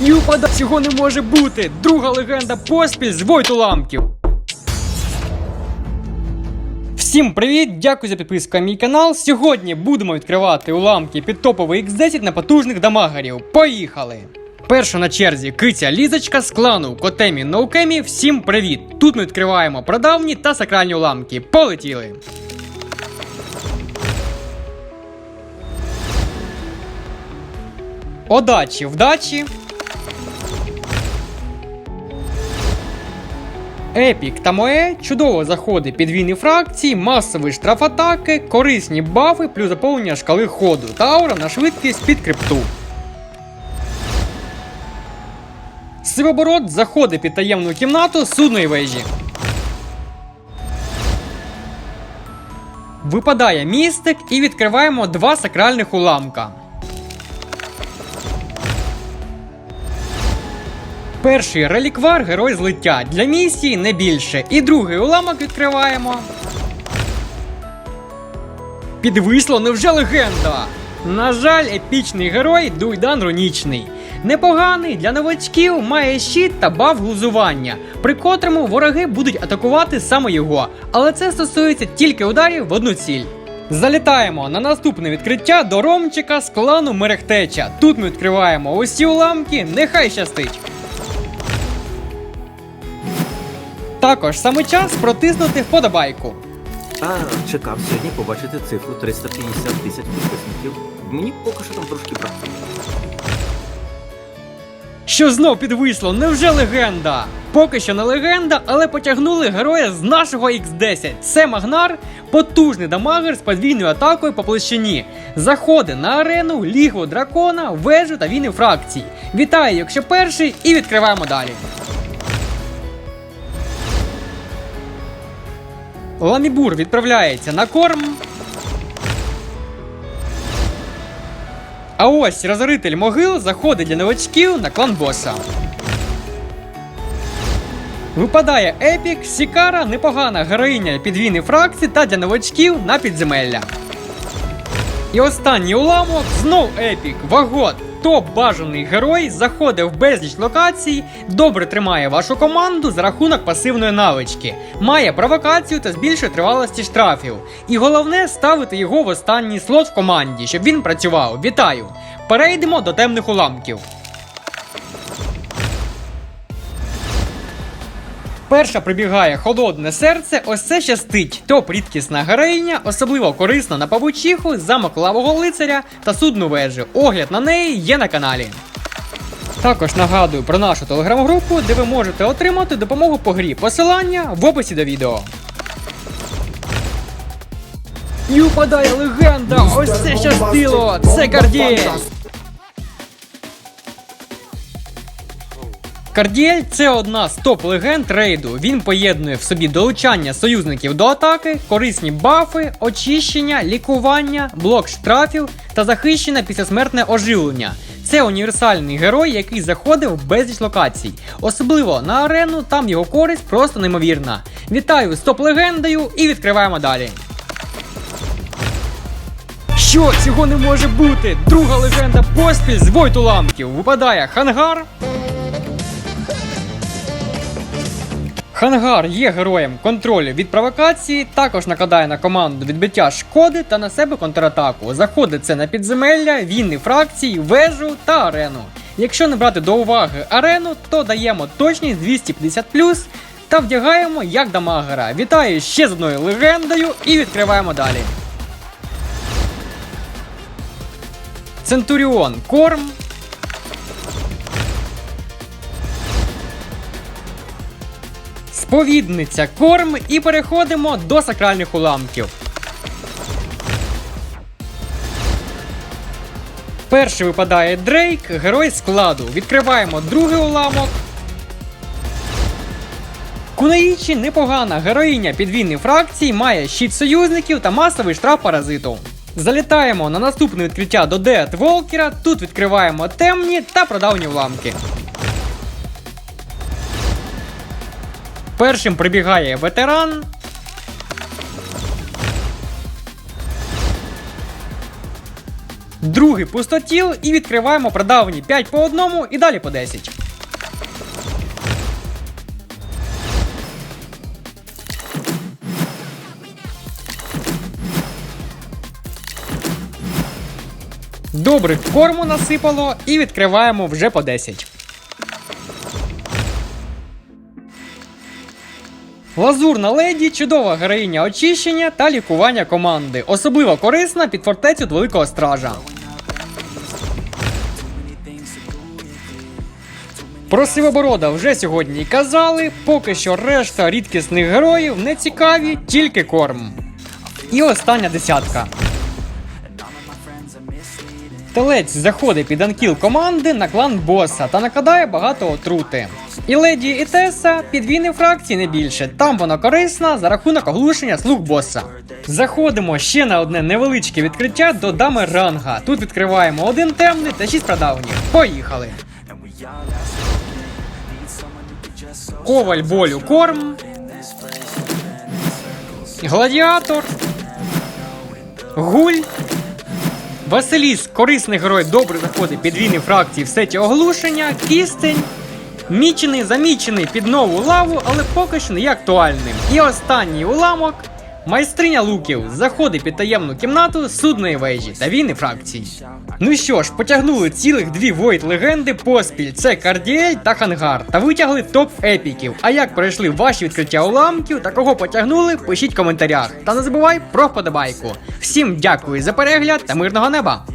Юпада, цього не може бути! Друга легенда поспіль з Войт уламків. Всім привіт! Дякую за підписку на мій канал. Сьогодні будемо відкривати уламки під топовий X10 на потужних дамагерів. Поїхали! Перша на черзі киця лізочка з клану Котемі Ноукемі. Всім привіт! Тут ми відкриваємо прадавні та сакральні уламки. Полетіли! Удачі, вдачі! Епік та Моe чудово заходить під війни фракції, масові штрафатаки, корисні бафи плюс заповнення шкали ходу та аура на швидкість під крипту. Сивоборот заходить під таємну кімнату судної вежі. Випадає містик і відкриваємо два сакральних уламка. Перший реліквар герой злиття для місії не більше. І другий уламок відкриваємо. Підвисло, невже легенда? На жаль, епічний герой Дуйдан Рунічний. Непоганий для новачків має щит та баф глузування, при котрому вороги будуть атакувати саме його, але це стосується тільки ударів в одну ціль. Залітаємо на наступне відкриття до Ромчика з клану Мерехтеча. Тут ми відкриваємо усі уламки, нехай щастить. Також саме час протиснути вподобайку. А чекав сьогодні побачити цифру 350 тисяч підписників. Мені поки що там трошки бракує. Що знов підвисло, невже легенда? Поки що не легенда, але потягнули героя з нашого X10. Це Магнар, потужний дамагер з подвійною атакою по площині. Заходи на арену, лігу дракона, вежу та війни фракцій. Вітаю, якщо перший, і відкриваємо далі. Ламібур відправляється на корм. А ось розоритель могил заходить для новачків на клан боса. Випадає Епік, Сікара, непогана героїня підвійни фракції та для новачків на підземелля. І останній уламок знов Епік, Вагот. Топ бажаний герой заходить в безліч локацій, добре тримає вашу команду за рахунок пасивної навички, має провокацію та збільшує тривалості штрафів. І головне ставити його в останній слот в команді, щоб він працював. Вітаю! Перейдемо до темних уламків. Перша прибігає холодне серце, ось це щастить. Топ рідкісна героїня, особливо корисна на павучиху, замок лавого лицаря та судну вежу. Огляд на неї є на каналі. Також нагадую про нашу телеграм-групу, де ви можете отримати допомогу по грі. Посилання в описі до відео. І упадає легенда! Ось це щастило! Це Кардіель! Кардіель це одна з топ-легенд рейду. Він поєднує в собі долучання союзників до атаки, корисні бафи, очищення, лікування, блок штрафів та захищене післясмертне оживлення. Це універсальний герой, який заходив в безліч локацій. Особливо на арену, там його користь просто неймовірна. Вітаю з топ-легендою і відкриваємо далі. Що цього не може бути? Друга легенда поспіль з Войт уламків. Випадає хангар. Хангар є героєм контролю від провокації, також накладає на команду відбиття шкоди та на себе контратаку. Заходить це на підземелля, війни фракцій, вежу та арену. Якщо не брати до уваги арену, то даємо точність 250 та вдягаємо як дамагера. Вітаю ще з одною легендою і відкриваємо далі. Центуріон Корм. Сповідниця корм і переходимо до сакральних уламків. Перший випадає Дрейк, герой складу. Відкриваємо другий уламок. Кунаїчі непогана героїня підвійної фракції, має щит союзників та масовий штраф паразиту. Залітаємо на наступне відкриття до Деат Волкера. Тут відкриваємо темні та продавні уламки. Першим прибігає ветеран. Другий пустотіл і відкриваємо прадавні 5 по одному і далі по 10. Добре, корму насипало і відкриваємо вже по 10. Лазурна леді чудова героїня очищення та лікування команди, особливо корисна під фортецю Великого Стража. Про Сивоборода вже сьогодні казали, поки що решта рідкісних героїв не цікаві, тільки корм. І остання десятка. Телець заходить під анкіл команди на клан боса та накладає багато отрути. І леді і Теса підвійни фракції не більше. Там вона корисна за рахунок оглушення слуг боса. Заходимо ще на одне невеличке відкриття до дами ранга. Тут відкриваємо один темний та шість прадавніх. Поїхали. Коваль болю корм. Гладіатор. Гуль. Василіс, корисний герой, добре заходить під війни фракції в сеті оглушення, кістень. Мічений замічений під нову лаву, але поки що не є актуальним. І останній уламок. Майстриня луків заходить під таємну кімнату судної вежі та війни фракцій. Ну що ж, потягнули цілих дві войт легенди поспіль. Це Кардіель та Хангар. Та витягли топ епіків. А як пройшли ваші відкриття уламків та кого потягнули, пишіть в коментарях. Та не забувай про вподобайку. Всім дякую за перегляд та мирного неба!